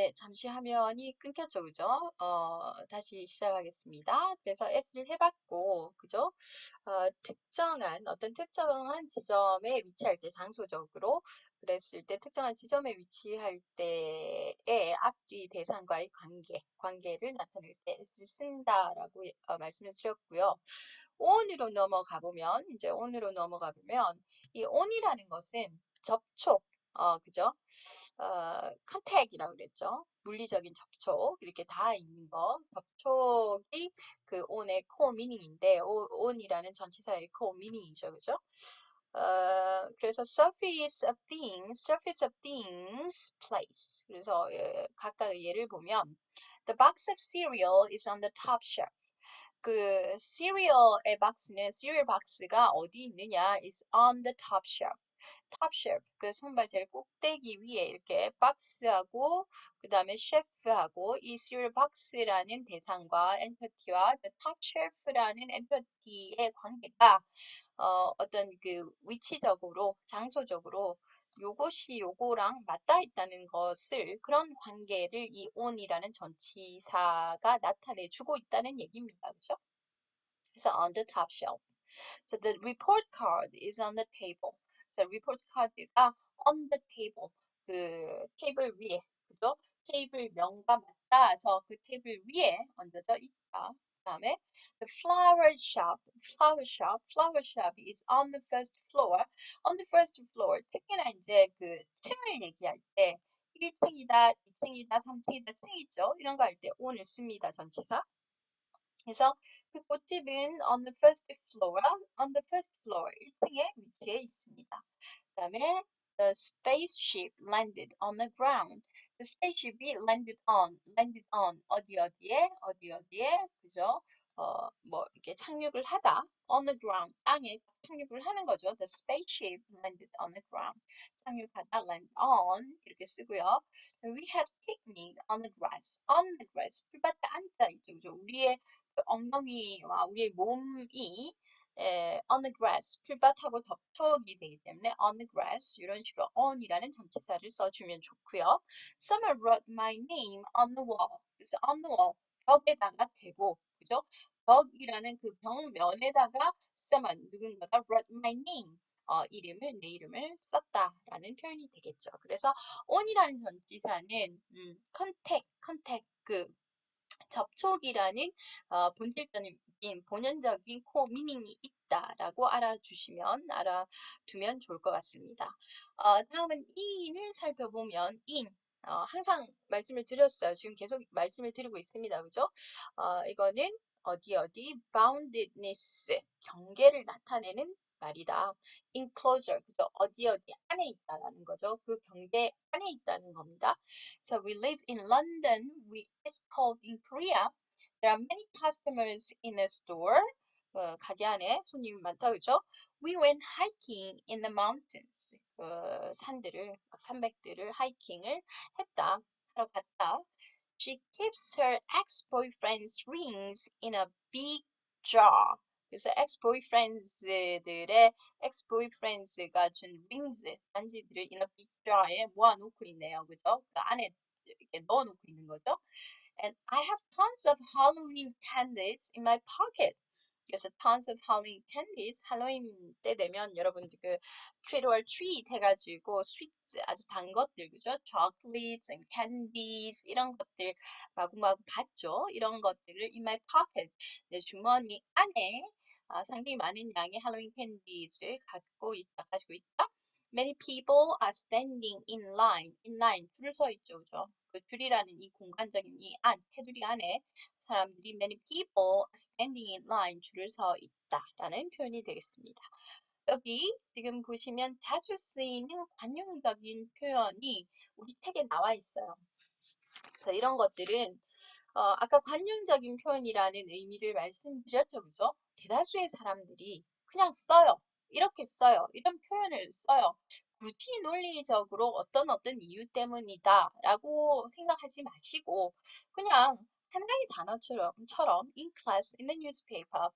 네, 잠시 화면이 끊겼죠, 그죠? 어, 다시 시작하겠습니다. 그래서 S를 해봤고, 그죠? 어, 특정한, 어떤 특정한 지점에 위치할 때, 장소적으로 그랬을 때, 특정한 지점에 위치할 때의 앞뒤 대상과의 관계, 관계를 나타낼 때 S를 쓴다라고 어, 말씀을 드렸고요. on으로 넘어가 보면, 이제 on으로 넘어가 보면, 이 on이라는 것은 접촉, 어, 그죠? 어, 컨택이라고 그랬죠. 물리적인 접촉 이렇게 다 있는 거 접촉이 그 on의 core meaning인데 on이라는 전치사의 core meaning이죠, 그죠? 어, 그래서 surface of things, surface of things, place. 그래서 예, 각각의 예를 보면 the box of cereal is on the top shelf. 그 cereal의 박스는 cereal 박스가 어디 있느냐 is on the top shelf. Top shelf 그 선발 제일 꼭대기 위에 이렇게 박스하고 그 다음에 셰프하고 이 cereal box라는 대상과 entity와 the top shelf라는 entity의 관계가 어, 어떤 그 위치적으로 장소적으로 요것이 요거랑 맞닿아 있다는 것을 그런 관계를 이 on이라는 전치사가 나타내 주고 있다는 얘기입니다. 그죠? 그래서 on the top shelf. So the report card is on the table. So report card가 on the table. 그 테이블 위에. 그죠? 테이블 명과 맞닿아서 그 테이블 위에 얹어져 있다. 다음에 the flower shop, flower shop, flower shop is on the first floor. on the first floor. 특히나 이제 그 층을 얘기할 때 1층이다, 2층이다, 3층이다, 층이죠. 이런 거 할 때 on을 씁니다. 전치사. 그래서 그 꽃집은 on the first floor, on the first floor, 1층에 위치해 있습니다. 그다음에 the spaceship landed on the ground. The spaceship이 landed on, landed on 어디 어디에, 어디 어디에, 그죠? 어, 뭐 이렇게 착륙을 하다 on the ground 땅에 착륙을 하는 거죠. The spaceship landed on the ground. 착륙하다 land on 이렇게 쓰고요. We had picnic on the grass. on the grass 풀밭에 앉아 있죠. 그죠? 우리의 그 엉덩이와 우리의 몸이 에, on the grass 풀밭하고 접촉이 되기 때문에 on the grass 이런 식으로 on이라는 전치사를 써주면 좋고요. Someone wrote my name on the wall. 그래서 on the wall 벽에다가 대고 그죠? 벽이라는 그 벽면에다가 someone 누군가가 wrote my name 어, 이름을 내 이름을 썼다라는 표현이 되겠죠. 그래서 on이라는 전치사는 음, contact, contact 그 접촉이라는 어, 본질적인 본연적인 코 미닝이 있다라고 알아주시면 알아두면 좋을 것 같습니다. 어, 다음은 in을 살펴보면 in 어, 항상 말씀을 드렸어요. 지금 계속 말씀을 드리고 있습니다. 그죠? 어, 이거는 어디 어디 boundedness 경계를 나타내는 말이다. enclosure 그죠? 어디 어디 안에 있다라는 거죠. 그 경계 안에 있다는 겁니다. So we live in London. We it's called in Korea. There are many customers in the store. 어, 가게 안에 손님이 많다 그죠? We went hiking in the mountains. 어, 산들을 산맥들을 하이킹을 했다. 하러 갔다. She keeps her ex-boyfriend's rings in a big jar. 그래서 ex-boyfriends들의 ex-boyfriends가 준 rings, 반지들을 in a big jar에 모아놓고 있네요. 그죠? 그 안에 이렇게 넣어놓고 있는 거죠. And I have tons of Halloween candies in my pocket. 그래서 tons of Halloween candies, 할로윈 때 되면 여러분들 그 treat or treat 해가지고 sweets 아주 단 것들 그죠? chocolates and candies 이런 것들 마구마구 받죠. 이런 것들을 in my pocket 내 주머니 안에 아, 상당히 많은 양의 할로윈 캔디를 갖고 있다, 가지고 있다. Many people are standing in line. in line 줄을 서 있죠, 그죠? 그 줄이라는 이 공간적인 이 안, 테두리 안에 사람들이 many people standing in line 줄을 서 있다라는 표현이 되겠습니다. 여기 지금 보시면 자주 쓰이는 관용적인 표현이 우리 책에 나와 있어요. 그래서 이런 것들은 어, 아까 관용적인 표현이라는 의미를 말씀드렸죠, 그죠? 대다수의 사람들이 그냥 써요. 이렇게 써요. 이런 표현을 써요. 굳이 논리적으로 어떤 어떤 이유 때문이다 라고 생각하지 마시고 그냥 하나의 단어처럼 in class, in the newspaper,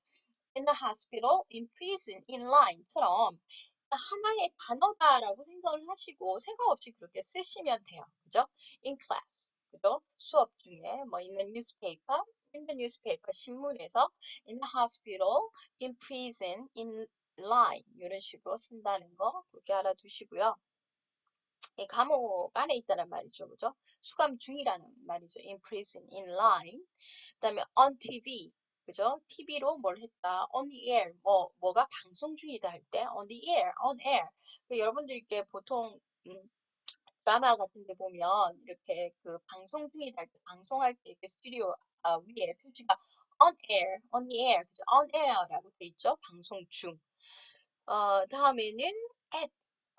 in the hospital, in prison, in line처럼 하나의 단어다라고 생각을 하시고 생각 없이 그렇게 쓰시면 돼요. 그죠? in class. 그죠? 수업 중에 뭐 in the newspaper, in the newspaper 신문에서 in the hospital, in prison, in line 이런 식으로 쓴다는 거 그렇게 알아두시고요. 이 감옥 안에 있다는 말이죠. 그죠? 수감 중이라는 말이죠. in prison, in line. 그 다음에 on TV. 그죠? TV로 뭘 했다. on the air. 뭐 뭐가 방송 중이다 할 때 on the air, on air. 그 여러분들 이렇게 보통 음, 드라마 같은 데 보면 이렇게 그 방송 중이다 할 때 방송할 때 이렇게 스튜디오 아, 위에 표시가 on air, on the air. 그죠? on air라고 돼 있죠. 방송 중. 어, 다음에는 at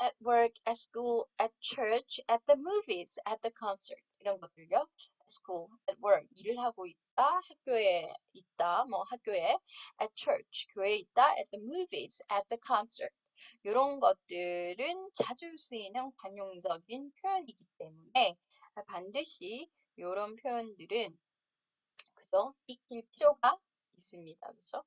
at work, at school, at church, at the movies, at the concert 이런 것들요. at school, at work 일을 하고 있다, 학교에 있다, 뭐 학교에 at church 교회에 있다, at the movies, at the concert 이런 것들은 자주 쓰이는 관용적인 표현이기 때문에 반드시 이런 표현들은 그죠 익힐 필요가 있습니다. 그죠?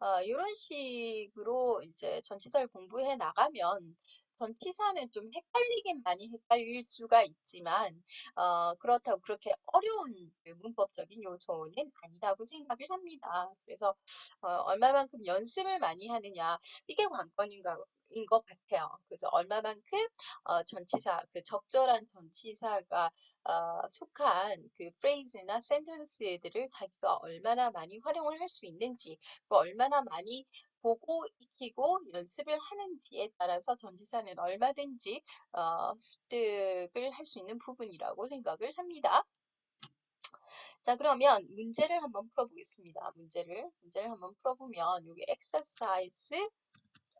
어, 이런 식으로 이제 전치사를 공부해 나가면 전 치사는 좀 헷갈리긴 많이 헷갈릴 수가 있지만 어, 그렇다고 그렇게 어려운 그 문법적인 요소는 아니라고 생각을 합니다. 그래서 어, 얼마만큼 연습을 많이 하느냐 이게 관건인가 인것 같아요. 그래서 얼마만큼 어, 전치사 그 적절한 전치사가 어, 속한 그 프레이즈나 센텐스들을 자기가 얼마나 많이 활용을 할 수 있는지, 그 얼마나 많이 보고 익히고 연습을 하는지에 따라서 전치사는 얼마든지 어, 습득을 할 수 있는 부분이라고 생각을 합니다. 자, 그러면 문제를 한번 풀어보겠습니다. 문제를 문제를 한번 풀어보면 여기 exercise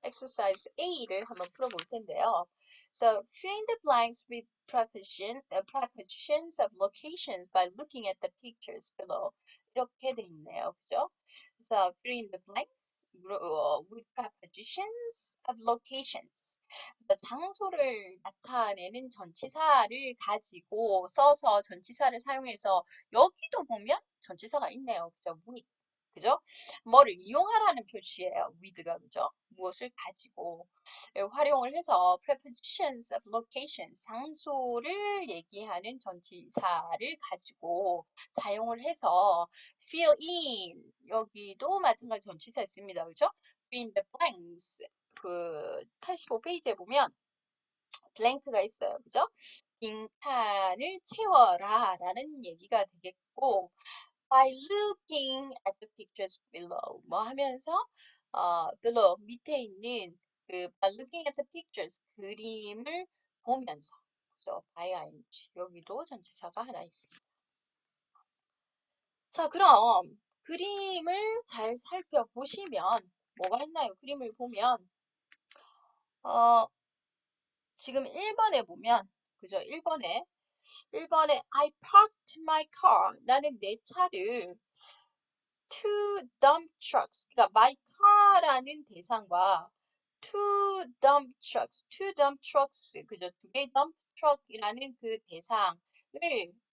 exercise A를 한번 풀어볼 텐데요. So fill in the blanks with preposition, uh, prepositions of locations by looking at the pictures below. 이렇게 돼 있네요. 그죠? So fill in the blanks with prepositions of locations. 그래서 장소를 나타내는 전치사를 가지고 써서 전치사를 사용해서 여기도 보면 전치사가 있네요. 그죠? with. 그죠? 뭐를 이용하라는 표시예요. with가 그죠? 무엇을 가지고 활용을 해서 prepositions of location 장소를 얘기하는 전치사를 가지고 사용을 해서 fill in 여기도 마찬가지 전치사 있습니다. 그죠? fill in the blanks 그 85페이지에 보면 블랭크가 있어요. 그죠? 빈칸을 채워라 라는 얘기가 되겠고 by looking at the pictures below. 뭐 하면서 어, below 밑에 있는 그 by looking at the pictures 그림을 보면서 그죠? by ing 여기도 전치사가 하나 있습니다. 자, 그럼 그림을 잘 살펴보시면 뭐가 있나요? 그림을 보면 어, 지금 1번에 보면 그죠? 1번에 1번에 I parked my car. 나는 내 차를 two dump trucks. 그러니까 my car라는 대상과 two dump trucks, two dump trucks, 그죠? 두 개의 dump truck이라는 그 대상을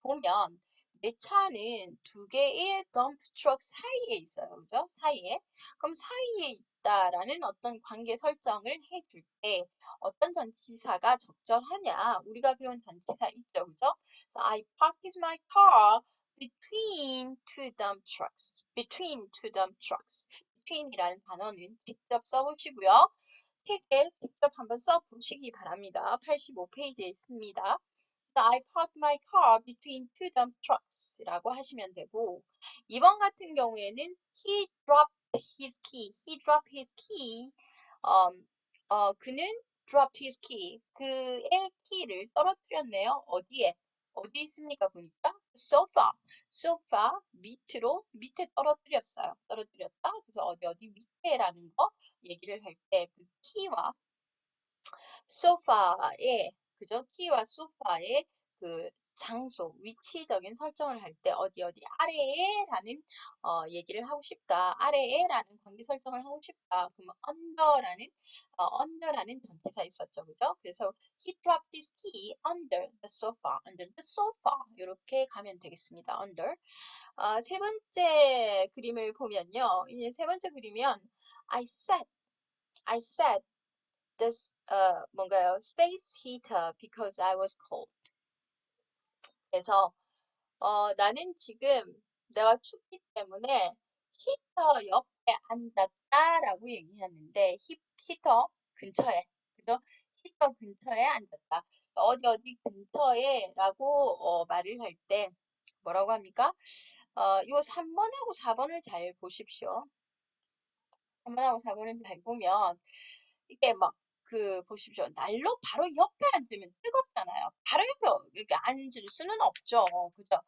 보면 내 차는 두 개의 dump truck 사이에 있어요. 그죠? 사이에. 그럼 사이에 있다라는 어떤 관계 설정을 해줄 때 어떤 전치사가 적절하냐? 우리가 배운 전치사 있죠. 그죠? So I parked my car between two dump trucks. between two dump trucks. between이라는 단어는 직접 써보시고요. 책에 직접 한번 써보시기 바랍니다. 85페이지에 있습니다. I parked my car between two dump trucks 라고 하시면 되고 2번 같은 경우에는 he dropped his key. He dropped his key. 음, 어, 그는 dropped his key. 그의 키를 떨어뜨렸네요. 어디에? 어디 있습니까? 보니까 sofa, sofa 밑으로 밑에 떨어뜨렸어요. 떨어뜨렸다. 그래서 어디 어디 밑에라는 거 얘기를 할 때 그 키와 소파에 그죠? 키와 소파의 그 장소, 위치적인 설정을 할 때 어디 어디 아래에 라는 어, 얘기를 하고 싶다. 아래에 라는 관계 설정을 하고 싶다. 그러면 under라는 어, under라는 전체사 있었죠. 그죠? 그래서 he dropped his key under the sofa. under the sofa. 이렇게 가면 되겠습니다. under. 어, 세 번째 그림을 보면요. 이제 세 번째 그림이면 I set I set this 어, 뭔가요? space heater because I was cold. 그래서 어, 나는 지금 내가 춥기 때문에 히터 옆에 앉았다라고 얘기하는데 히, 히터 근처에 그죠? 히터 근처에 앉았다. 어디 어디 근처에라고 어, 말을 할 때 뭐라고 합니까? 어, 요 3번하고 4번을 잘 보십시오. 3번하고 4번을 잘 보면 이게 막 그 보십시오. 난로 바로 옆에 앉으면 뜨겁잖아요. 바로 옆에 앉을 수는 없죠. 그죠?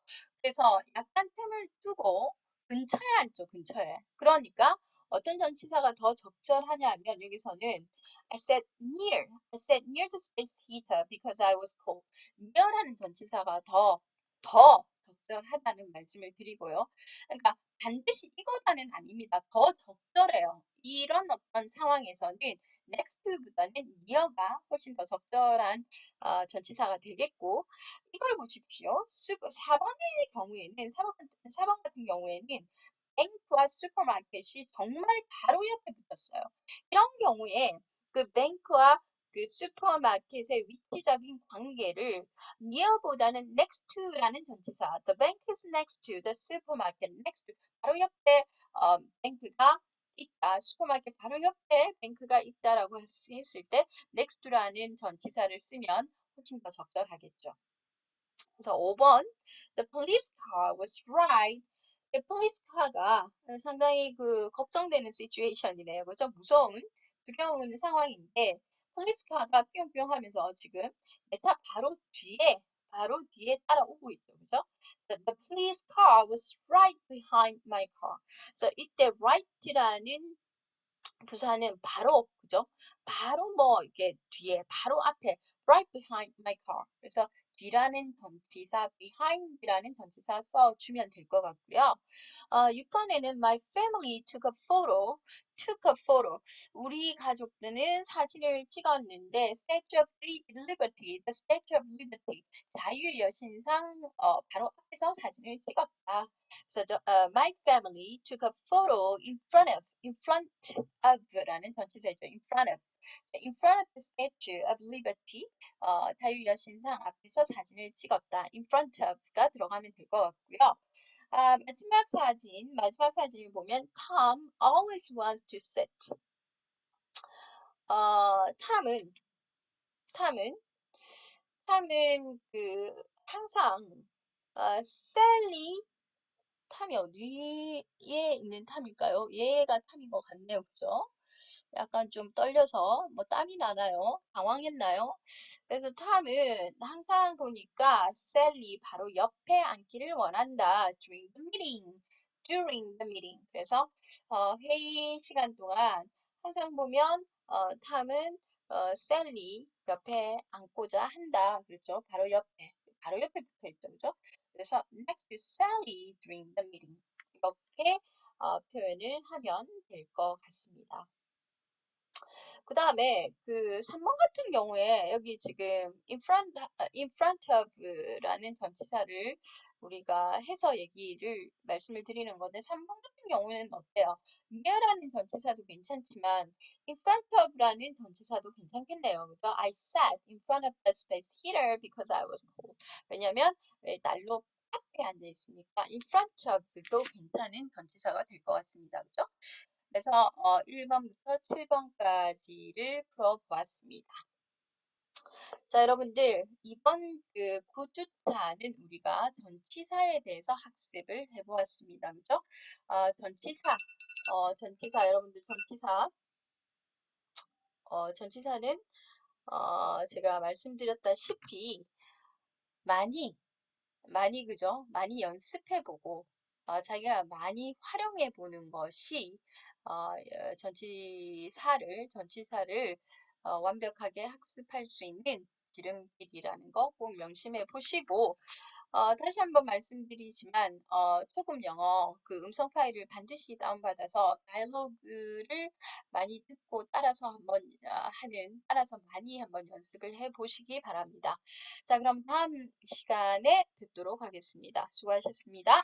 그래서 약간 틈을 두고 근처에 앉죠. 근처에. 그러니까 어떤 전치사가 더 적절하냐면 여기서는 I said near. I said near the space heater because I was cold. near라는 전치사가 더 더 적절하다는 말씀을 드리고요. 그러니까 반드시 이거다는 아닙니다. 더 적절해요. 이런 어떤 상황에서는 next보다는 near가 훨씬 더 적절한 어, 전치사가 되겠고 이걸 보십시오. 4번의 경우에는 4번, 4번 같은 경우에는 뱅크와 슈퍼마켓이 정말 바로 옆에 붙었어요. 이런 경우에 그 뱅크와 그 슈퍼마켓의 위치적인 관계를 near보다는 next to라는 전치사 the bank is next to the supermarket next to 바로 옆에 어, 뱅크가 있다. 슈퍼마켓 바로 옆에 뱅크가 있다라고 했을 때 next라는 전치사를 쓰면 훨씬 더 적절하겠죠. 그래서 5번 The police car was right. The police car가 상당히 그 걱정되는 시츄에이션이네요. 그죠? 무서운 두려운 상황인데 car가 뿅뿅 하면서 지금 내 차 바로 뒤에 바로 뒤에 따라오고 있죠. 그죠? So the police car was right behind my car. 그래서 이때 right라는 부사는 바로 그죠? 바로 뭐 이게 뒤에 바로 앞에 right behind my car. 그래서 뒤라는 전치사 behind라는 전치사 써주면 될 것 같고요. 어, 6번에는 my family took a photo. Took a photo. 우리 가족들은 사진을 찍었는데 Statue of Liberty, the Statue of Liberty, 자유 여신상 어, 바로 앞에서 사진을 찍었다. So the, uh, my family took a photo in front of, in front of라는 전치사죠. in front of. So in front of the Statue of Liberty, 어, 자유 여신상 앞에서 사진을 찍었다. in front of가 들어가면 될 것 같고요. 아, 마지막 사진, 마지막 사진을 보면 Tom always wants to sit. 어, 탐은 탐은 탐은 그 항상 어, 셀리 탐이 어디에 있는 탐일까요? 얘가 탐인 것 같네요. 그죠? 약간 좀 떨려서 뭐 땀이 나나요? 당황했나요? 그래서 탐은 항상 보니까 셀리 바로 옆에 앉기를 원한다. during the meeting. during the meeting. 그래서 어, 회의 시간 동안 항상 보면 어, 탐은 어, 셀리 옆에 앉고자 한다. 그렇죠? 바로 옆에. 바로 옆에 붙어 있죠. 그죠? 그래서 next to Sally during the meeting. 이렇게 어, 표현을 하면 될 것 같습니다. 그 다음에 그 3번 같은 경우에 여기 지금 in front, in front of라는 전치사를 우리가 해서 얘기를 말씀을 드리는 건데 3번 같은 경우는 어때요? near라는 전치사도 괜찮지만 in front of라는 전치사도 괜찮겠네요. 그죠? I sat in front of the space heater because I was cold. 왜냐면 난로 앞에 앉아 있으니까 in front of도 괜찮은 전치사가 될 것 같습니다. 그죠? 그래서 어, 1번부터 7번까지를 풀어보았습니다. 자, 여러분들 이번 그 구주차는 우리가 전치사에 대해서 학습을 해보았습니다. 그죠? 어, 전치사, 어, 전치사 여러분들 전치사, 어, 전치사는 어, 제가 말씀드렸다시피 많이 많이 그죠? 많이 연습해보고 어, 자기가 많이 활용해 보는 것이 어, 전치사를 전치사를 어, 완벽하게 학습할 수 있는 지름길이라는 거 꼭 명심해 보시고 어, 다시 한번 말씀드리지만 어, 초급 영어 그 음성 파일을 반드시 다운받아서 다이alo그를 많이 듣고 따라서 한번 어, 하는 따라서 많이 한번 연습을 해 보시기 바랍니다. 자 그럼 다음 시간에 뵙도록 하겠습니다. 수고하셨습니다.